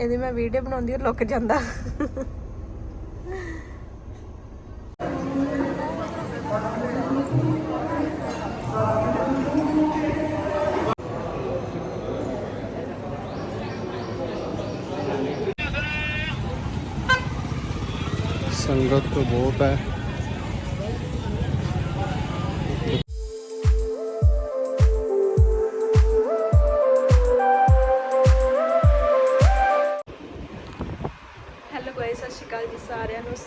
ਇਹਦੀ ਮੈਂ ਵੀਡੀਓ ਬਣਾਉਂਦੀ ਹਾਂ ਲੁੱਕ ਜਾਂਦਾ। ਸੰਗਤ ਤੋਂ ਬਹੁਤ ਹੈ।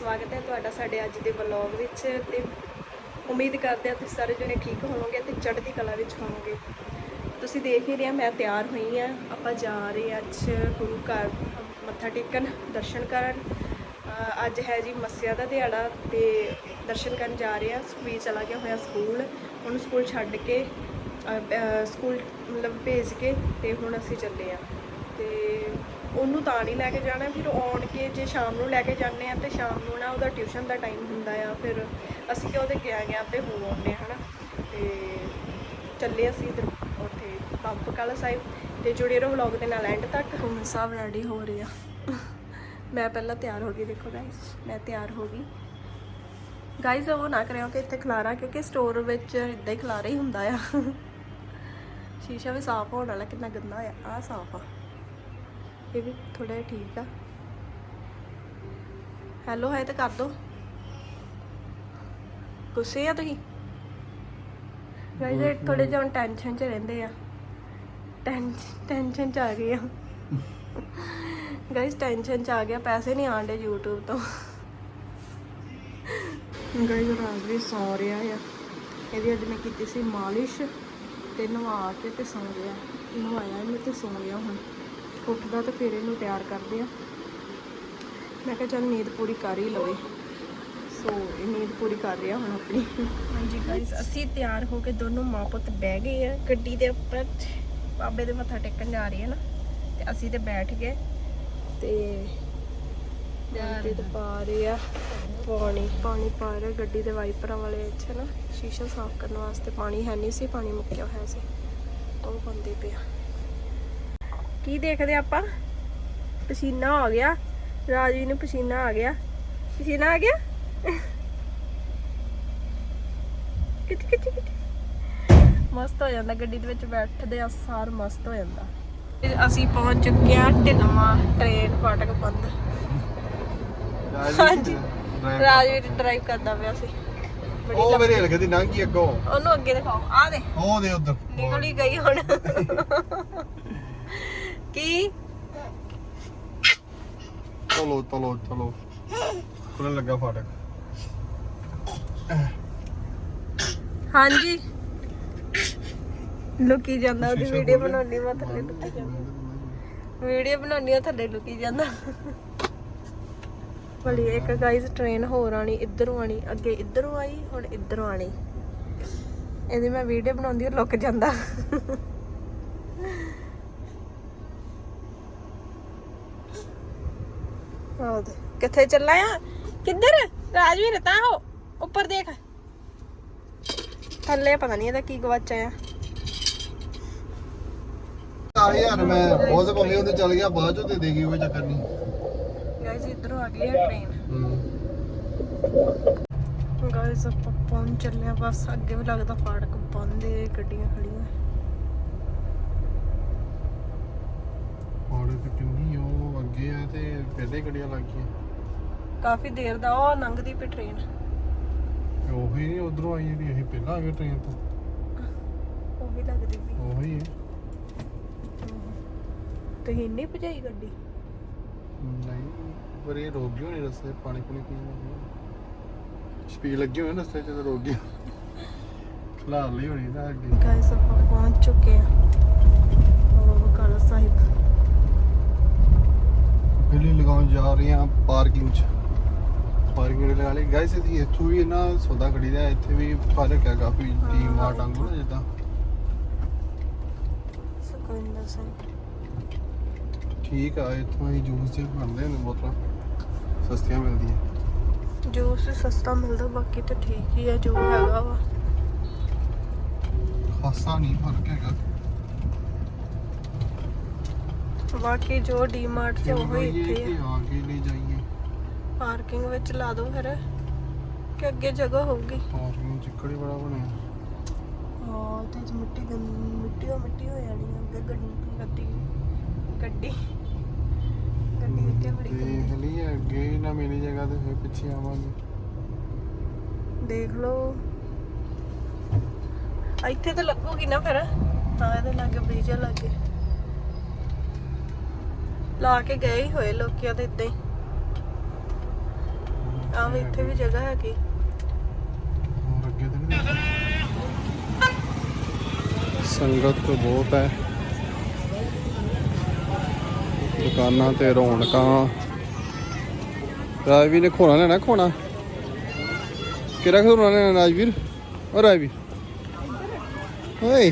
ਸਵਾਗਤ ਹੈ ਤੁਹਾਡਾ ਸਾਡੇ ਅੱਜ ਦੇ ਵਲੌਗ ਵਿੱਚ ਤੇ ਉਮੀਦ ਕਰਦੇ ਹਾਂ ਤੁਸੀਂ ਸਾਰੇ ਜਣੇ ਠੀਕ ਹੋਵੋਗੇ ਤੇ ਚੜ੍ਹਦੀ ਕਲਾ ਵਿੱਚ ਹੋਵੋਗੇ। ਤੁਸੀਂ ਦੇਖ ਹੀ ਰਹੇ ਮੈਂ ਤਿਆਰ ਹੋਈ ਹਾਂ। ਆਪਾਂ ਜਾ ਰਹੇ ਹਾਂ ਅੱਜ ਗੁਰੂ ਘਰ ਮੱਥਾ ਟੇਕਣ ਦਰਸ਼ਨ ਕਰਨ। ਅੱਜ ਹੈ ਜੀ ਮੱਸਿਆ ਦਾ ਦਿਹਾੜਾ ਤੇ ਦਰਸ਼ਨ ਕਰਨ ਜਾ ਰਹੇ ਹਾਂ। ਸੁਖਵੀਰ ਚਲਾ ਗਿਆ ਹੋਇਆ ਸਕੂਲ। ਉਹਨੂੰ ਸਕੂਲ ਛੱਡ ਕੇ ਸਕੂਲ ਮਤਲਬ ਭੇਜ ਕੇ ਤੇ ਹੁਣ ਅਸੀਂ ਚੱਲੇ ਆ ਉਹਨੂੰ ਤਾਂ ਨਹੀਂ ਲੈ ਕੇ ਜਾਣਾ ਫਿਰ ਆਉਣ ਕੇ ਜੇ ਸ਼ਾਮ ਨੂੰ ਲੈ ਕੇ ਜਾਂਦੇ ਆ ਤੇ ਸ਼ਾਮ ਨੂੰ ਨਾ ਉਹਦਾ ਟਿਊਸ਼ਨ ਦਾ ਟਾਈਮ ਹੁੰਦਾ ਆ ਫਿਰ ਅਸੀਂ ਕਿ ਉਹਦੇ ਗਿਆ ਗਿਆ ਤੇ ਹੋ ਆਉਂਦੇ ਹਾਂ, ਹਨਾ? ਤੇ ਚੱਲੇ ਅਸੀਂ ਇੱਧਰ ਉੱਥੇ ਪੰਪ ਕਾਲਾ ਸਾਹਿਬ ਤੇ ਜੁੜੇ ਰਹੋ ਵਲੌਗ ਦੇ ਨਾਲ ਐਂਡ ਤੱਕ। ਹੁਣ ਸਭ ਰੈਡੀ ਹੋ ਰਹੇ ਆ। ਮੈਂ ਪਹਿਲਾਂ ਤਿਆਰ ਹੋ ਗਈ ਦੇਖੋ ਗਾਇਸ ਮੈਂ ਤਿਆਰ ਹੋ ਗਈ। ਗਾਇਸ ਉਹ ਨਾ ਕਰਿਓ ਕਿ ਇੱਥੇ ਖਲਾਰਾ ਕਿਉਂਕਿ ਸਟੋਰ ਵਿੱਚ ਇਦਾਂ ਹੀ ਖਲਾਰਾ ਹੀ ਹੁੰਦਾ ਆ। ਸ਼ੀਸ਼ਾ ਵੀ ਸਾਫ਼ ਹੋਣ ਵਾਲਾ ਕਿੰਨਾ ਗੰਦਾ ਆ ਆ ਸਾਫ਼ ਆ। ਇਹ ਵੀ ਥੋੜਾ ਜਿਹਾ ਠੀਕ ਆ। ਹੈਲੋ ਹੈ ਤਾਂ ਕਰ ਦੋ। ਗੁੱਸੇ ਆ ਤੁਸੀਂ? ਇਹ ਥੋੜੇ ਜਿਹਾ ਟੈਨਸ਼ਨ 'ਚ ਰਹਿੰਦੇ ਆ। ਟੈਨਸ਼ਨ 'ਚ ਆ ਗਏ ਆ। ਗਾਇਸ ਟੈਨਸ਼ਨ 'ਚ ਆ ਗਿਆ ਪੈਸੇ ਨਹੀਂ ਆਉਂਦੇ YouTube ਤੋਂ। ਗਾਇਸ ਰਾਜ ਵੀ ਸੌ ਰਿਹਾ ਆ। ਇਹਦੀ ਅੱਜ ਮੈਂ ਕੀਤੀ ਸੀ ਮਾਲਿਸ਼ ਤੇ ਨਵਾ ਕੇ ਤੇ ਸੌ ਗਿਆ ਨਵਾਇਆ ਇਹਨੂੰ ਤੇ ਸੌ ਗਿਆ ਹੁਣ। ਉੱਠਦਾ ਤੇ ਫਿਰ ਇਹਨੂੰ ਤਿਆਰ ਕਰਦੇ ਆ। ਮੈਂ ਕਿਹਾ ਚੱਲ ਨੀਂਦ ਪੂਰੀ ਕਰ ਹੀ ਲਵੇ। ਸੋ ਇਹ ਨੀਂਦ ਪੂਰੀ ਕਰ ਰਿਹਾ ਹੁਣ ਆਪਣੀ। ਹਾਂਜੀ ਗਾਇਸ ਅਸੀਂ ਤਿਆਰ ਹੋ ਕੇ ਦੋਨੋਂ ਮਾਂ ਪੁੱਤ ਬਹਿ ਗਏ ਆ। ਗੱਡੀ ਦੇ ਉੱਪਰ ਬਾਬੇ ਦੇ ਮੱਥਾ ਟੇਕਣ ਜਾ ਰਹੀ ਹੈ ਨਾ। ਤੇ ਅਸੀਂ ਤੇ ਬੈਠ ਗਏ। ਤੇ ਗੱਡੀ ਤੇ ਪਾ ਰਹੇ ਆ ਪਾਣੀ। ਪਾਣੀ ਪਾ ਰਹੇ ਗੱਡੀ ਦੇ ਵਾਈਪਰਾਂ ਵਾਲੇ ਵਿੱਚ ਨਾ। ਸ਼ੀਸ਼ਾ ਸਾਫ਼ ਕਰਨ ਵਾਸਤੇ ਪਾਣੀ ਹੈ ਨਹੀਂ ਸੀ ਪਾਣੀ ਮੁੱਕਿਆ ਹੋਇਆ ਸੀ। ਉਹ ਬੰਦੇ ਪਿਆ ਕੀ ਦੇਖਦੇ ਆਪਾਂ? ਪਸੀਨਾ ਆ ਗਿਆ। ਰਾਜਵੀ ਨੂੰ ਪਸੀਨਾ ਆ ਗਿਆ। ਪਸੀਨਾ ਆ ਗਿਆ? ਕਿੱਥੇ ਕਿੱਥੇ ਕਿੱਥੇ? ਮਸਤ ਹੋ ਜਾਂਦਾ ਗੱਡੀ ਦੇ ਵਿੱਚ ਬੈਠਦੇ ਆ ਸਾਰ ਮਸਤ ਹੋ ਜਾਂਦਾ। ਅਸੀਂ ਪਹੁੰਚ ਚੁੱਕੇ ਆ ਢਿਲਮਾ ਟ੍ਰੇਨ ਫਾਟਕ ਬੰਦ। ਹਾਂਜੀ। ਰਾਜਵੀਰ ਡਰਾਈਵ ਕਰਦਾ ਪਿਆ ਸੀ। ਉਹ ਮੇਰੇ ਹਲਕੇ ਦੀ ਲੰਘੀ ਅੱਗੋਂ। ਉਹਨੂੰ ਅੱਗੇ ਦਿਖਾਓ। ਆ ਦੇ ਉਹ ਦੇ ਉਧਰ। ਨਿਕਲ ਹੀ ਗਈ ਹੁਣ। ਕੀ? ਚਲੋ ਚਲੋ ਚਲੋ। ਖੁੱਲਣ ਲੱਗਾ ਫਾਟਕ। ਹਾਂਜੀ। ਲੁਕੀ ਜਾਂਦਾ ਉਹਦੀ ਸ਼ੀਸ਼ਾ ਵੀਡੀਓ? ਬਣਾਉਣੀ ਮੈਂ ਥੱਲੇ ਲੁਕੀ ਜਾਂਦਾ। ਵੀਡੀਓ ਬਣਾਉਣੀ ਆ ਥੱਲੇ ਲੁਕੀ ਜਾਂਦਾ। ਭਲੀ ਇੱਕ ਗਾਈਜ਼ ਟ੍ਰੇਨ ਹੋਰ ਆਣੀ ਇੱਧਰੋਂ ਆਣੀ ਅੱਗੇ ਇੱਧਰੋਂ ਆਈ ਹੁਣ ਇੱਧਰੋਂ ਆਣੀ ਇਹਦੀ ਮੈਂ ਵੀਡੀਓ ਬਣਾਉਂਦੀ ਹਾਂ ਲੁਕ ਜਾਂਦਾ ਆਹ ਦੇ ਕਿੱਥੇ ਚੱਲਾ ਆ? ਕਿੱਧਰ? ਰਾਜਵੀਰ ਤਾਂ ਹੋ। ਉੱਪਰ ਦੇਖ। ਥੱਲੇ ਪਤਾ ਨਹੀਂ ਇਹਦਾ ਕੀ ਗਵਾਚਾ ਆ। ਆ ਯਾਰ ਮੈਂ ਬਹੁਤ ਭਾਵੇਂ ਉਹਦੇ ਚੱਲ ਗਿਆ ਬਾਅਦ ਚੋਂ ਦੇ ਦੇਗੀ ਕੋਈ ਚੱਕਰ ਨਹੀਂ। ਗਾਇਸ ਇੱਧਰੋਂ ਆ ਗਈ ਹੈ। ਟ੍ਰੇਨ ਗਾਇਸ ਆਪਾਂ ਪਹੁੰਚ ਚੱਲੇ ਆ ਬਸ ਅੱਗੇ ਵੀ ਲੱਗਦਾ ਫਾਟਕ ਬੰਦ ਏ ਗੱਡੀਆਂ ਖੜੀਆਂ। ਫਾਟਕ ਕਿੰਨੀ ਉਹ ਅੱਗੇ ਆ ਤੇ ਪਹਿਲੇ ਗੱਡੀਆਂ ਲੱਗ ਗਈਆਂ। ਕਾਫੀ ਦੇਰ ਦਾ ਉਹ ਲੰਘਦੀ ਪਈ ਟ੍ਰੇਨ ਉਹੀ ਨਹੀਂ ਉਧਰੋਂ ਆਈ ਜਿਹੜੀ ਅਸੀਂ ਪਹਿਲਾਂ ਆ ਟ੍ਰੇਨ ਤੋਂ। ਉਹ ਵੀ ਲੱਗਦੀ ਪਈ। ਉਹੀ ਹੈ। ਤੁਸੀਂ ਇੰਨੀ ਭਜਾਈ ਗੱਡੀ? ਨਹੀਂ ਪਰ ਇਹ ਰੋਕ ਗਈ ਹੋਣੀ ਰਸਤੇ ਪਾਣੀ ਪੂਣੀ ਪੀਣ ਸਪੀਡ ਲੱਗੀ ਹੋਣੀ ਰਸਤੇ ਚ ਤੇ ਰੋਕ ਗਈ ਖਲਾਰ ਲਈ ਹੋਣੀ ਨਾ ਅੱਗੇ। ਗਾਇਸ ਆਪਾਂ ਪਹੁੰਚ ਚੁੱਕੇ ਆ ਉਹ ਕਾਲਾ ਸਾਹਿਬ। ਬਿੱਲੀ ਲਗਾਉਣ ਜਾ ਰਹੇ ਹਾਂ ਪਾਰਕਿੰਗ 'ਚ। ਪਾਰਕਿੰਗ ਲਗਾ ਲਈ ਗਾਇਸ ਅਸੀਂ ਇੱਥੋਂ ਵੀ ਨਾ ਸੌਦਾ ਖਰੀਦਿਆ ਇੱਥੇ ਵੀ ਫ਼ਰਕ ਹੈ ਕਾਫੀ ਟੀ ਮਾਰਟ ਵਾਂਗੂ ਨਾ ਜਿੱਦਾਂ। ਸੁਖਵਿੰਦਰ ਸਿੰਘ। ਠੀਕ ਆ ਇੱਥੋਂ ਹੀ ਜੂਸ ਜੇ ਬਣਦੇ ਨੇ ਬੋਤਲਾਂ। ਸਸਤੀਆਂ ਮਿਲਦੀਆਂ। ਜੂਸ ਸਸਤਾ ਮਿਲਦਾ ਬਾਕੀ ਤਾਂ ਠੀਕ ਹੀ ਆ ਜੋ ਹੈਗਾ ਵਾ। ਖਾਸਾ ਨਹੀਂ ਫ਼ਰਕ ਹੈਗਾ। ਬਾਕੀ ਜੋ ਡੀਮਾਰਟ 'ਚ ਉਹ ਹੀ ਇੱਥੇ ਆ। ਆ ਕੇ ਲੈ ਜਾਈਏ। ਪਾਰਕਿੰਗ ਵਿੱਚ ਲਾ ਦੋ ਫਿਰ ਕਿ ਅੱਗੇ ਜਗ੍ਹਾ ਹੋਊਗੀ। ਪਾਰਕਿੰਗ ਚਿੱਕੜ ਹੀ ਬੜਾ ਬਣਿਆ। ਹਾਂ ਤੇ ਮਿੱਟੀ ਗੰਦੀ ਮਿੱਟੀ ਹੋ ਮਿੱਟੀ ਹੋ ਜਾਣੀ ਆ ਅੱਗੇ ਗੱਡੀ ਗੱਡੀ ਗੱਡੀ। ਗੱਡੀ ਅੱਗੇ ਬੜੀ ਦੇਖ ਲਈ ਅੱਗੇ ਹੀ ਨਾ ਮਿਲੀ ਜਗ੍ਹਾ ਤੇ ਫਿਰ ਪਿੱਛੇ ਆਵਾਂਗੇ। ਦੇਖ ਲਓ। ਇੱਥੇ ਤਾਂ ਲੱਗੂਗੀ ਨਾ ਫਿਰ। ਹਾਂ ਇਹਦੇ ਲਾਗੇ ਬ੍ਰਿਜ ਲੱਗੇ। ਲਾ ਕੇ ਗਏ ਹੀ ਹੋਏ ਲੋਕੀ ਤੇ ਇਦਾਂ ਹੀ। ਆਹ ਇੱਥੇ ਵੀ ਜਗ੍ਹਾ ਹੈਗੀ। ਹੋਰ ਅੱਗੇ ਤੇ ਨਹੀਂ ਸੰਗਤ ਤਾਂ ਬਹੁਤ ਹੈ। ਦੁਕਾਨਾਂ ਤੇ ਰੌਣਕਾਂ। ਰਾਜਵੀਰ ਨੇ ਖੋਣਾ ਲੈਣਾ, ਖੋਣਾ? ਕਿਹੜਾ ਖੋਣਾ ਲੈਣਾ ਰਾਜਵੀਰ? ਓ ਰਾਜਵੀਰ। ਓਏ।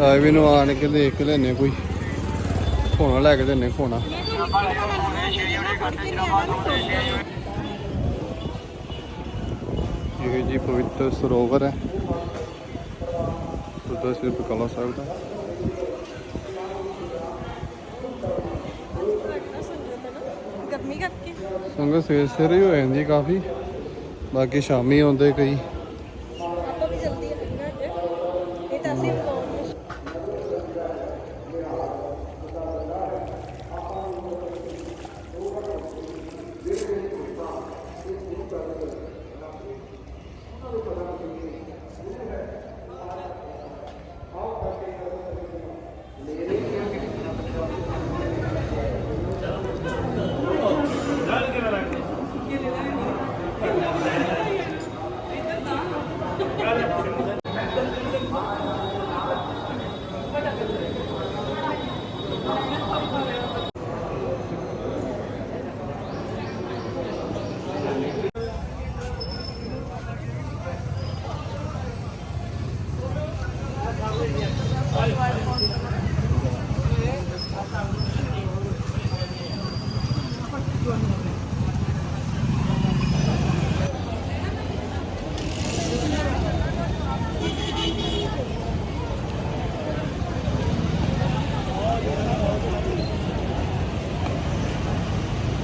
ਰਾਜਵੀਰ ਨੂੰ ਆਣ ਕੇ ਦੇਖ ਕੇ ਲੈਨੇ ਕੋਈ। ਖੋਣਾ ਲੈ ਕੇ ਦੇਨੇ ਖੋਣਾ। ਇਹ ਜੀ ਪਵਿੱਤਰ ਸਰੋਵਰ ਹੈ। ਗੁਰਦੁਆਰਾ ਸ੍ਰੀ ਬਕਾਲਾ ਸਾਹਿਬ ਦਾ। ਗਰਮੀ ਕਰਕੇ। ਸੰਗਤ ਸਵੇਰ ਸਵੇਰੇ ਹੀ ਹੋ ਜਾਂਦੀ ਕਾਫੀ। ਬਾਕੀ ਸ਼ਾਮੀ ਆਉਂਦੇ ਕਈ ਆਪਾਂ ਵੀ ਜਲਦੀ ਆਣਾ ਅੱਜ ਇਹ ਤਾਂ ਅਸੀਂ ਵਲੌਗ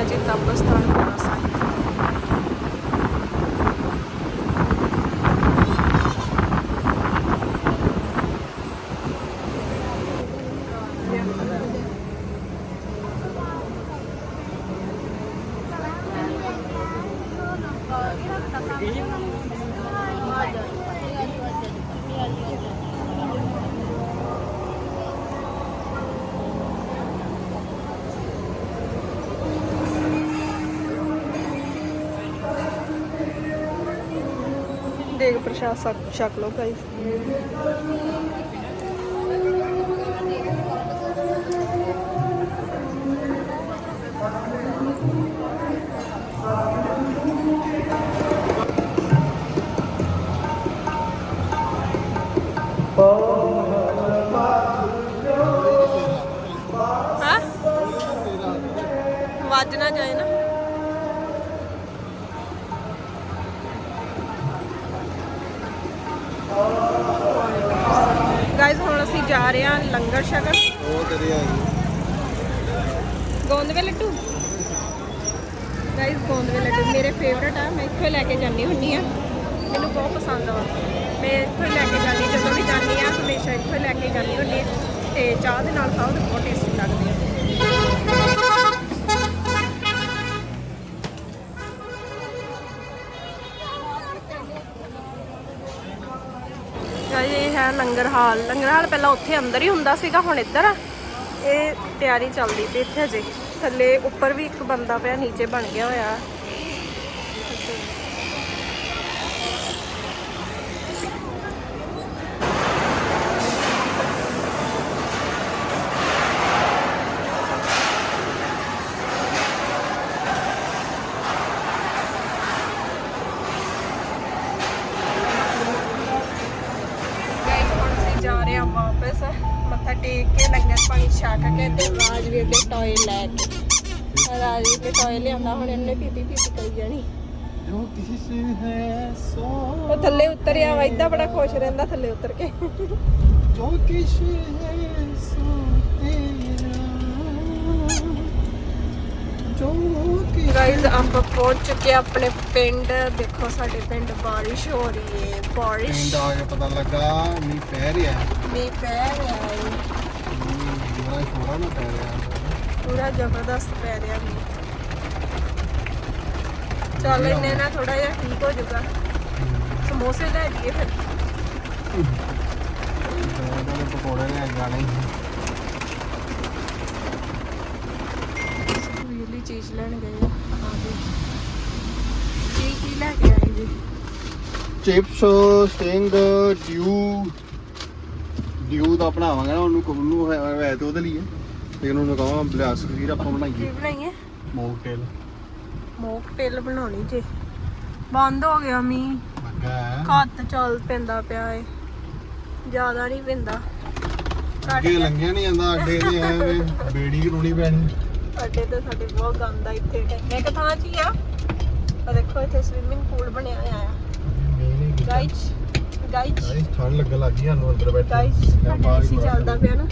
радио давгаас тарах болсон. ਪ੍ਰਸ਼ਾਦ ਛਕ- ਲਓ ਗਾਈਸ ਜਾ ਰਹੇ ਹਾਂ ਲੰਗਰ ਛਕਣ ਉਹ ਕਰੀ ਆ ਗਈ ਗੋਂਦਵੇ ਲੱਡੂ? ਗਾਇਸ ਗੋਂਦਵੇ ਲੱਡੂ ਮੇਰੇ ਫੇਵਰਟ ਆ। ਮੈਂ ਇੱਥੋਂ ਲੈ ਕੇ ਜਾਂਦੀ ਹੁੰਨੀ ਆ ਮੈਨੂੰ ਬਹੁਤ ਪਸੰਦ ਆ। ਮੈਂ ਇੱਥੋਂ ਲੈ ਕੇ ਜਾਂਦੀ ਜਦੋਂ ਵੀ ਜਾਂਦੀ ਆ ਹਮੇਸ਼ਾ ਇੱਥੋਂ ਲੈ ਕੇ ਜਾਂਦੀ ਹੁੰਨੀ ਆ ਤੇ ਚਾਹ ਦੇ ਨਾਲ ਖਾਓ ਤੇ ਬਹੁਤ ਟੇਸਟੀ ਲੱਗਦੇ ਆ। ਹੈ ਲੰਗਰ ਹਾਲ। ਲੰਗਰ ਹਾਲ ਪਹਿਲਾਂ ਉੱਥੇ ਅੰਦਰ ਹੀ ਹੁੰਦਾ ਸੀਗਾ, ਹੁਣ ਇੱਧਰ ਆ। ਇਹ ਤਿਆਰੀ ਚੱਲਦੀ ਪਈ ਇੱਥੇ ਅਜੇ। ਥੱਲੇ ਉੱਪਰ ਵੀ ਇੱਕ ਬੰਦਾ ਪਿਆ, ਨੀਚੇ ਬਣ ਗਿਆ ਹੋਇਆ। ਰਾਜਵੀਰ ਦੇ ਟੋਏ ਲਿਆਂਦਾ ਹੁਣ ਇਹਨੇ ਪੀਪੀ ਪੀਪੀ ਕਰੀ ਜਾਣੀ। ਜੋ ਕਿਸੇ ਸੇ ਹੈ ਸੋ? ਉਹ ਥੱਲੇ ਉਤਰਿਆ ਵਾ ਇਦਾਂ ਬੜਾ ਖੁਸ਼ ਰਹਿੰਦਾ ਥੱਲੇ ਉਤਰ ਕੇ। ਜੋ ਕਿਸੇ ਹੈ ਸੋ ਜੋ ਕਿ ਗਾਇਸ ਆਪਾਂ ਪਹੁੰਚ ਚੁੱਕੇ ਆਪਣੇ ਪਿੰਡ। ਦੇਖੋ ਸਾਡੇ ਪਿੰਡ ਬਾਰਿਸ਼ ਹੋ ਰਹੀ ਹੈ ਬਾਰਿਸ਼। ਪਿੰਡ ਆ ਕੇ ਪਤਾ ਲੱਗਾ ਮੀਂਹ ਪੈ ਰਿਹਾ। ਮੀਂਹ ਪੈ ਰਿਹਾ ਹੈ ਬੜਾ ਛੋੜਾ ਨਾ ਪੈ ਰਿਹਾ। ਪੂਰਾ ਜ਼ਬਰਦਸਤ ਪੈ ਰਿਹਾ ਮੀਂਹ ਚੱਲ ਇੰਨੇ ਨਾ ਥੋੜਾ ਜਿਹਾ ਠੀਕ ਹੋ ਜਾਊਗਾ। ਸਮੋਸੇ ਲੈ ਜਾਈਏ ਫਿਰ। ਪਕੌੜੇ ਲੈ ਜਾਣੇ ਵੀਰਲੀ ਚੀਜ਼ ਲੈਣ ਗਏ ਆ ਕੀ ਕੀ ਲੈ ਕੇ ਆਏ ਜੀ? Chips Sting Dew. ਡਿਊ ਦਾ ਬਣਾਵਾਂਗੇ ਨਾ ਉਹਨੂੰ ਕੋਲ ਨੂੰ ਹੈ ਤੇ ਉਹਦੇ ਲਈ ਹੈ। ਲੇਕਿਨ ਉਹਨੂੰ ਕਹਾਂ ਬਲਾਸ ਵੀਰ ਆਪਾਂ ਕੀ ਬਣਾਈਏ? ਬਣਾਈਏ ਮੋਕਟੇਲ ਮੋਕਟੇਲ ਬਣਾਉਣੀ ਜੇ। ਬੰਦ ਹੋ ਗਿਆ ਮੀਂਹ। ਲੱਗਾ ਘੱਟ ਚੱਲ ਪੈਂਦਾ ਪਿਆ ਏ। ਜ਼ਿਆਦਾ ਨਹੀਂ ਪੈਂਦਾ। ਅੱਗੇ ਲੰਘਿਆ ਨਹੀਂ ਜਾਂਦਾ ਅੱਡੇ ਤੇ ਐਵੇਂ ਬੇੜੀ ਰੋਣੀ ਪੈਣੀ। ਸਾਡੇ ਤੇ ਸਾਡੇ ਬਹੁਤ ਗੰਦ ਆ ਇੱਥੇ। ਇੱਕ ਥਾਂ 'ਚ ਹੀ ਆ। ਆ ਦੇਖੋ ਇੱਥੇ ਸਵਿਮਿੰਗ ਪੂਲ ਬਣਿਆ ਹੋਇਆ ਆ। ਗਾਈਸ ਗਾਈਸ ਗਾਈਸ ਠੰਡ ਲੱਗਣ ਲੱਗੀ ਸਾਨੂੰ ਅੰਦਰ ਬੈਠੇ। ਗਾਈਸ ਮੈਂ ਸਾਡੇ ਬਾਹਰ ਚੱਲਦਾ ਪਿਆ ਨਾ।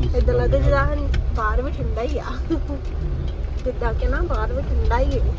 ਇਦਾਂ ਲੱਗਦਾ ਲੱਗਦਾ ਬਾਹਰ ਵੀ ਠੰਡਾ ਹੀ ਆ। ਜਿੱਦਾਂ ਕਿ ਨਾ ਬਾਹਰ ਵੀ ਠੰਡਾ ਹੀ ਹੈ